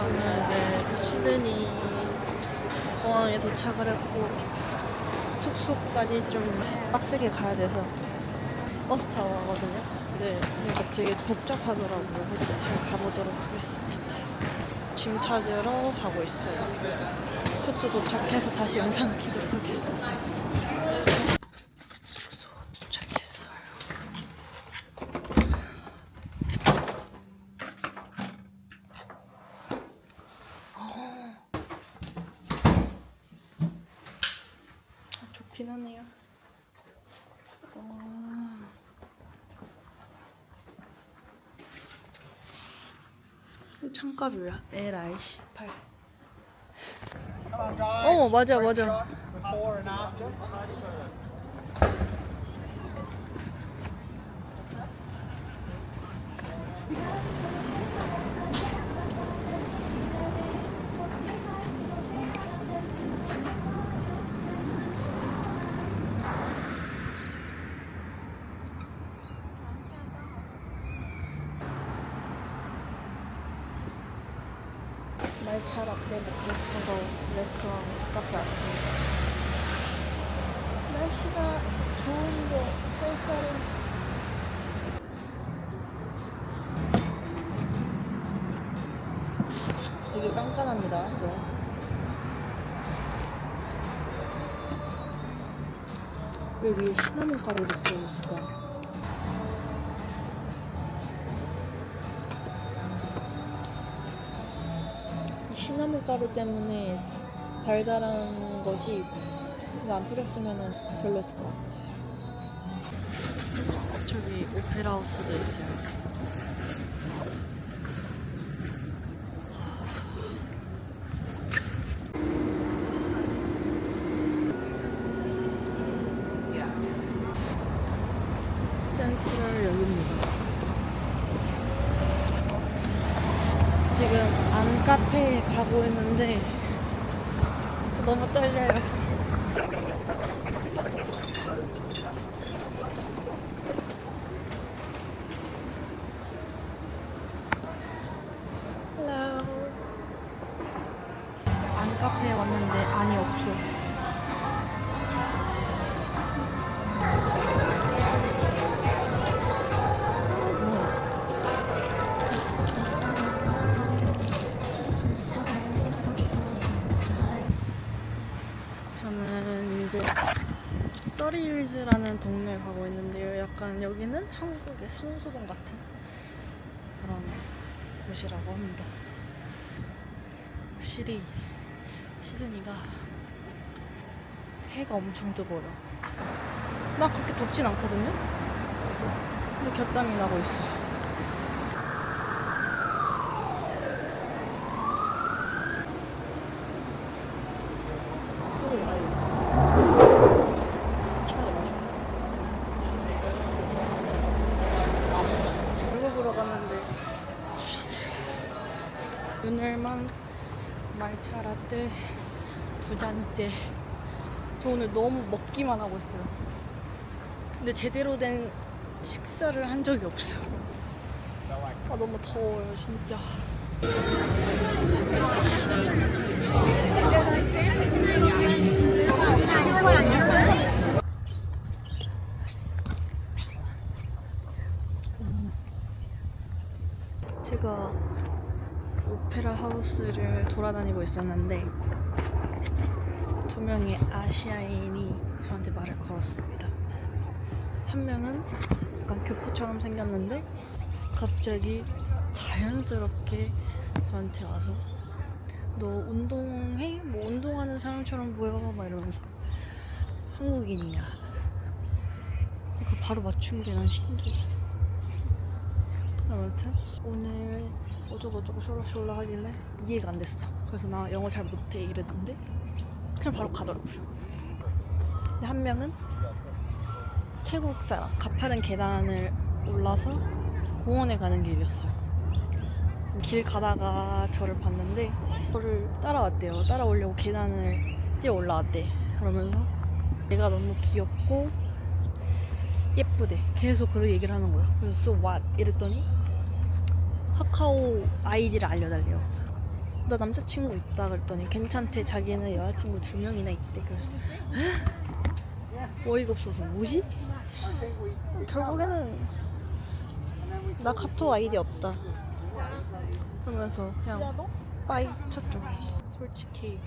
저는 이제 시드니 공항에 도착을 했고 숙소까지 좀 빡세게 가야 돼서 버스 타고 가거든요. 근데 이거 되게 복잡하더라고요. 그래서 잘 가보도록 하겠습니다. 짐 찾으러 가고 있어요. 숙소 도착해서 다시 영상 키도록 하겠습니다. 숙소 도착했어요. 좋긴 하네요. 와. 이 창값이 왜 LI18? 어 맞아 맞아. 말차 라떼 먹고 싶어서 레스토랑 카페 왔습니다. 날씨가 좋은데 쌀쌀해. 되게 깐깐합니다. 저. 왜 위에 시나몬 가루 넣고 있을까? 시나몬 가루 때문에 달달한 거지 이거 안 뿌렸으면 별로였을 것 같아. 저기 오페라 하우스도 있어요. 센트럴 여기입니다. 지금 안 카페에 가고 있는데 너무 떨려요. 약간 여기는 한국의 성수동 같은 그런 곳이라고 합니다. 확실히 시드니가 해가 엄청 뜨거워요. 막 그렇게 덥진 않거든요. 근데 곁땀이 나고 있어요. 누구 보러 갔는데 오늘만 라떼 두 잔째. 저 오늘 너무 먹기만 하고 있어요. 근데 제대로 된 식사를 한 적이 없어. 아 너무 더워요 진짜 제가 오페라 하우스를 돌아다니고 있었는데 두 명의 아시아인이 저한테 말을 걸었습니다. 한 명은 약간 교포처럼 생겼는데 갑자기 자연스럽게 저한테 와서 너 운동해? 뭐 운동하는 사람처럼 보여? 막 이러면서 한국인이야. 그 바로 맞춘 게 난 신기해. 아무튼 오늘 어쩌고저쩌고 숄라숄라 하길래 이해가 안 됐어. 그래서 나 영어 잘 못해 이랬는데 그냥 바로 가더라고요. 근데 한 명은 태국 사람 가파른 계단을 올라서 공원에 가는 길이었어요. 길 가다가 저를 봤는데 저를 따라왔대요. 따라오려고 계단을 뛰어 올라왔대. 그러면서 내가 너무 귀엽고 예쁘대. 계속 그런 얘기를 하는 거예요. 그래서 so what? 이랬더니 카카오 아이디를 알려달래요. 나 남자친구 있다 그랬더니 괜찮대. 자기는 여자친구 두 명이나 있대. 그래서 어이가 없어서 뭐지? 결국에는 나 카톡 아이디 없다. 그러면서 그냥 빠이 쳤죠. 솔직히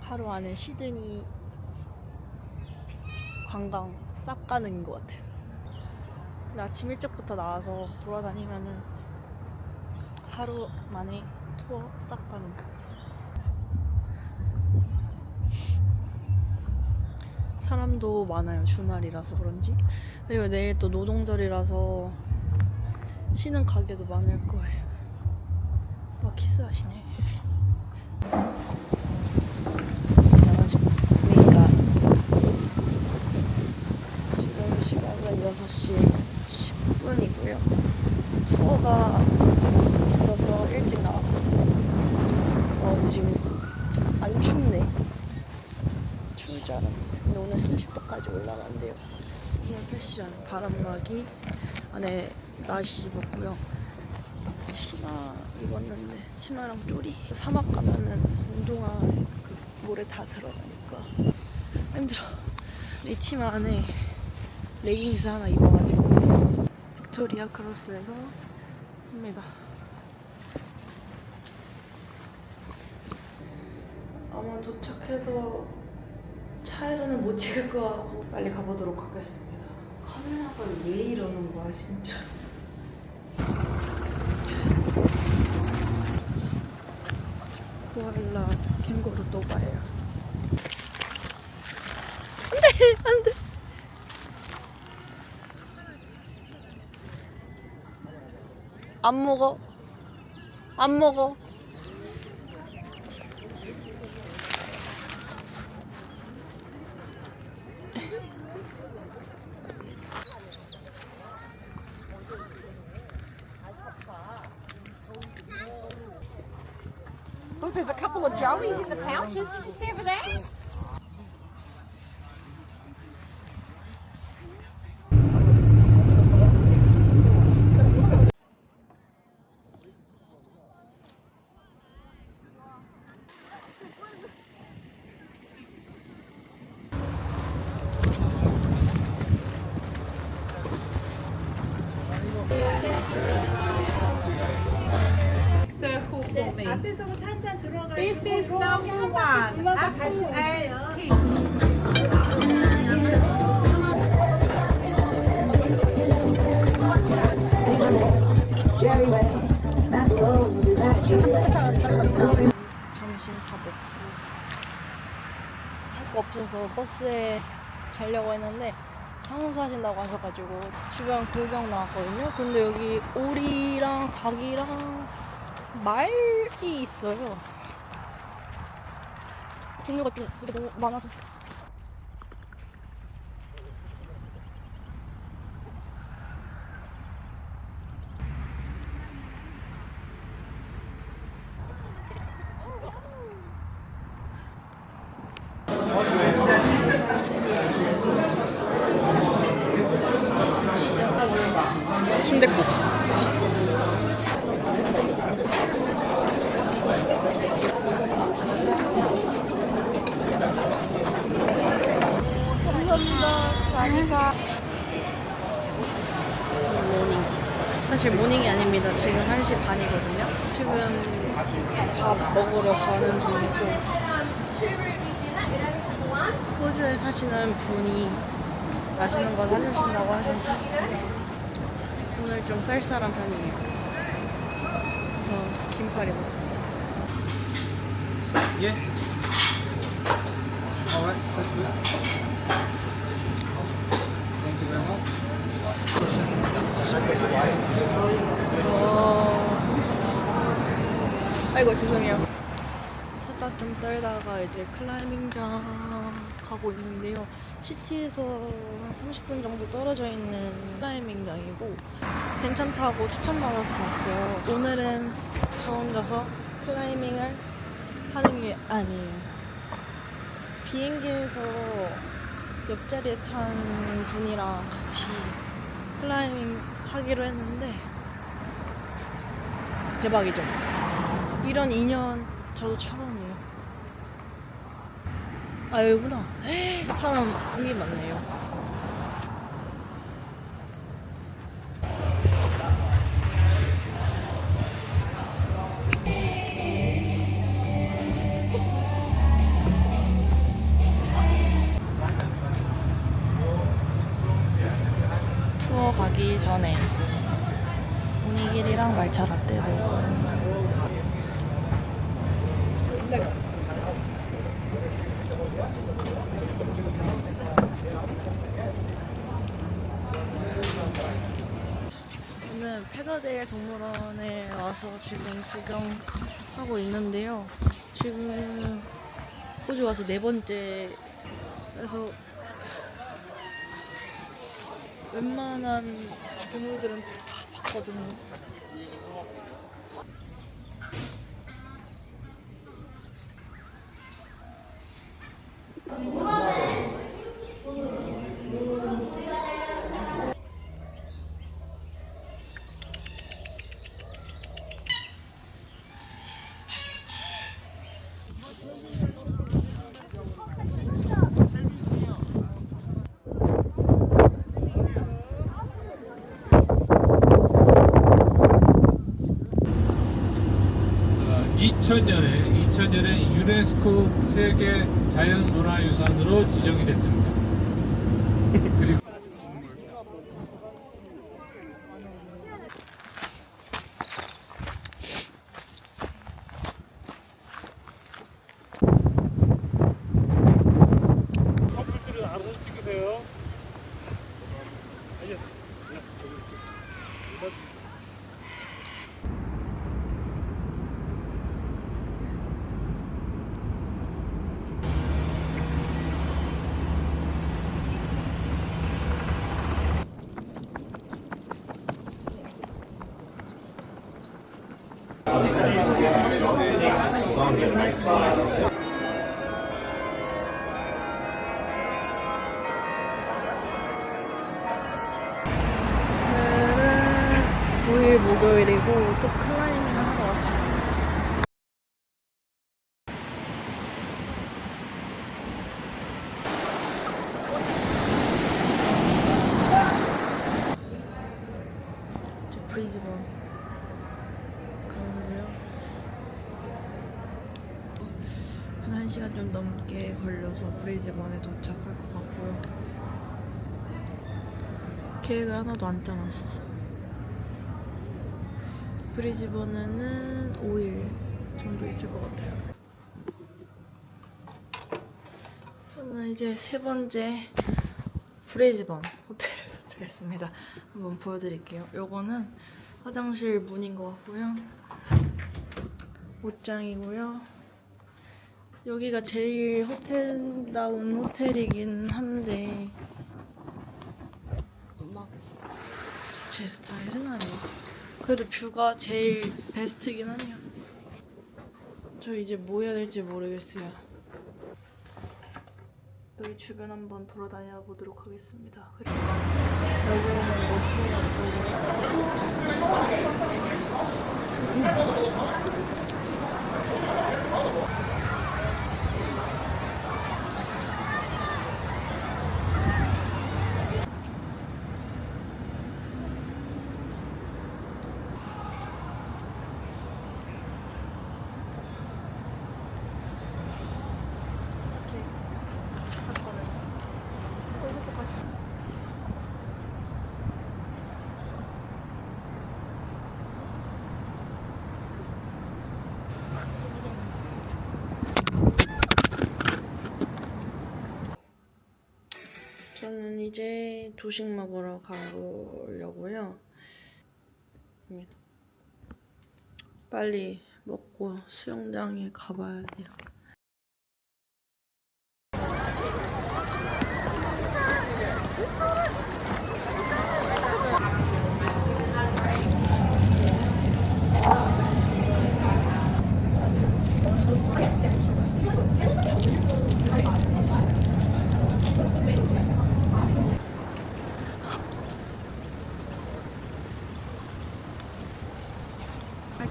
하루 안에 시드니 관광 싹 가는 것 같아요 아침 일찍부터 나와서 돌아다니면은 하루 만에 투어 싹 가는 거. 사람도 많아요 주말이라서 그런지. 그리고 내일 또 노동절이라서 쉬는 가게도 많을 거예요. 와 키스하시네 안녕하십니까 지금 시간은 6시 10분이고요. 투어가 있어서 일찍 나왔어요. 어 근데 지금 안 춥네. 추울 줄 알았는데. 근데 오늘 30도까지 올라간대요. 오늘 패션 바람막이 안에 나시 입었고요. 치마 입었는데 치마랑 쪼리. 사막 가면은 운동화 그 모래 다 들어가니까 힘들어. 이 치마 안에 레깅스 하나 입어가지고 빅토리아 크로스에서. 합니다. 아마 도착해서 차에서는 못 찍을 거 같고. 빨리 가보도록 하겠습니다. 카메라가 왜 이러는 거야 진짜. 코알라 캥거루 또 봐요. 안돼 안돼 안 먹어 안 먹어 Look, there's a couple of joeys in the pouches. Did you see over there? Me. 앞에서부터 한잔 들어가지고 This is number one. Apple and peach. 점심 다 먹고 할 거 없어서 버스에 가려고 했는데 상호수 하신다고 하셔가지고 주변 구경 나왔거든요. 근데 여기 오리랑 닭이랑 말이 있어요. 종류가 좀 되게 너무 많아서 순댓국 감사합니다. 다니까 모닝. 사실 모닝이 아닙니다. 지금 1시 반이거든요. 지금 밥 먹으러 가는 중이고 호주에 사시는 분이 맛있는 거 사주신다고 하셔서 오늘 좀 쌀쌀한 편이에요. 그래서 긴팔. Yeah. All right, that's good. Thank you very much. 어... 아이고 죄송해요. 수다 좀 떨다가 이제 클라이밍장 가고 있는데요. 시티에서 한 30분 정도 떨어져 있는 클라이밍장이고 괜찮다고 추천받아서 갔어요. 오늘은 저 혼자서 클라이밍을 하는 게 아니에요. 비행기에서 옆자리에 탄 분이랑 같이 클라이밍 하기로 했는데 대박이죠. 이런 인연 저도 처음이에요. 아 여기구나. 사람 여기 많네요. 동물원에 와서 지금 구경하고 있는데요. 지금 호주 와서 네 번째 그래서 웬만한 동물들은 다 봤거든요. 2000년에 2000년에 유네스코 세계 자연문화유산으로 지정이 됐습니다. 그리고 커플 들은 알아서 찍으세요. 오늘은 9일 목요일이고 또 클라이밍을 하러 왔어요. 이제 브리즈번 가는데요. 한 1시간 좀 넘게 걸려서 브리즈번에 도착할 것 같고요. 계획을 하나도 안 짜놨어. 브리즈번에는 5일 정도 있을 것 같아요. 저는 이제 세 번째 브리즈번 호텔에 도착했습니다. 한번 보여드릴게요. 요거는 화장실 문인 것 같고요. 옷장이고요. 여기가 제일 호텔다운 호텔이긴 한데 막 제 스타일은 아니에요. 그래도 뷰가 제일 베스트긴 하네요. 저 이제 뭐 해야 될지 모르겠어요. 여기 주변 한번 돌아다녀 보도록 하겠습니다. 그리고 여기는 뭐 샀거든요. 여기 똑같이. 저는 이제 조식 먹으러 가보려고요. 빨리 먹고 수영장에 가봐야 돼요.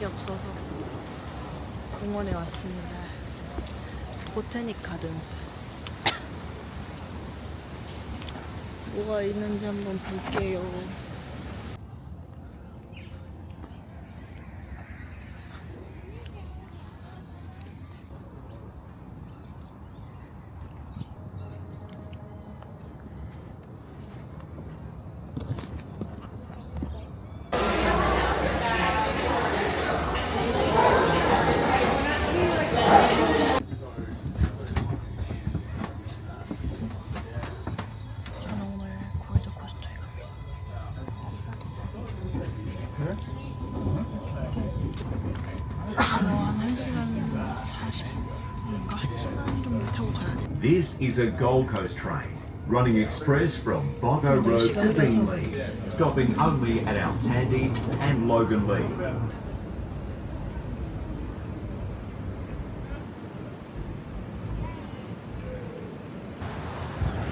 게 없어서 공원에 왔습니다. 보테닉 가든스. 뭐가 있는지 한번 볼게요. Is a Gold Coast train running express from Boggo Road to Beenleigh, stopping only at Altandi and Logan Lee.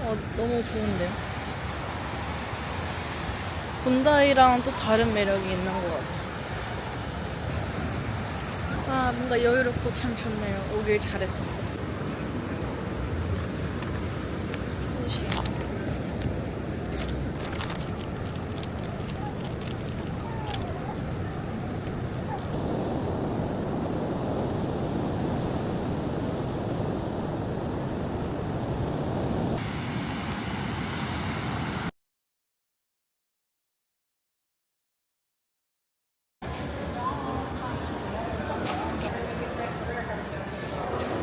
어, 너무 좋은데요? 본다이랑 또 다른 매력이 있는 것 같아요. 아, 뭔가 여유롭고 참 좋네요. 오길 잘했어.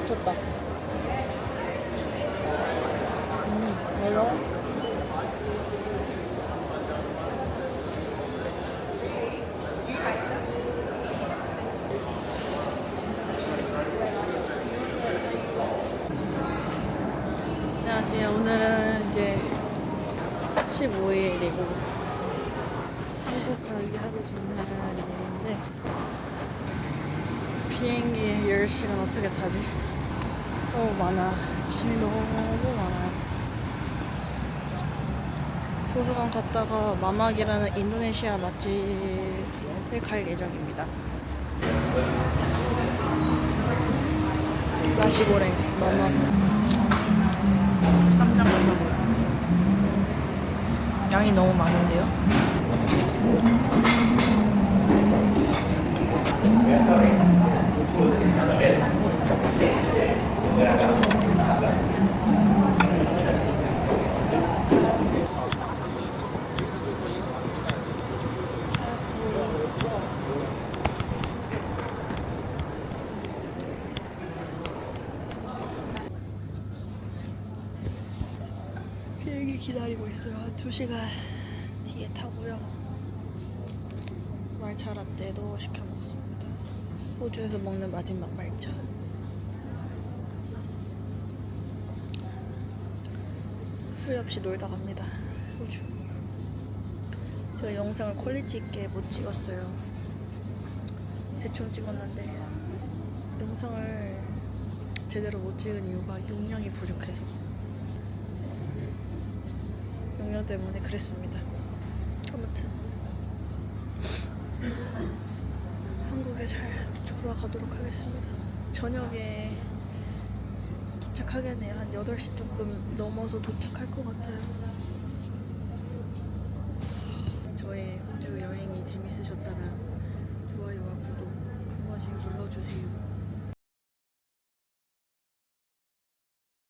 좋다. 음, 매워? 안녕하세요. 오늘은 이제 15일이고 한국 가기 하루 전날인데 비행기 10시간 어떻게 타지? 너무 많아. 짐이 너무 많아요. 도서관 갔다가 마막이라는 인도네시아 맛집에 갈 예정입니다. 나시고랭 마막. 쌈장 먹어보요 양이 너무 많은데요? 비 한 2시간 뒤에 타고요. 말차 라떼도 시켜 먹습니다. 호주에서 먹는 마지막 말차. 후회 없이 놀다 갑니다. 호주. 제가 영상을 퀄리티 있게 못 찍었어요. 대충 찍었는데 영상을 제대로 못 찍은 이유가 용량이 부족해서 공연 때문에 그랬습니다. 아무튼 한국에 잘 돌아가도록 하겠습니다. 저녁에 도착하겠네요. 한 8시 조금 넘어서 도착할 것 같아요. 저의 호주 여행이 재밌으셨다면 좋아요와 구독 한 번씩 눌러주세요.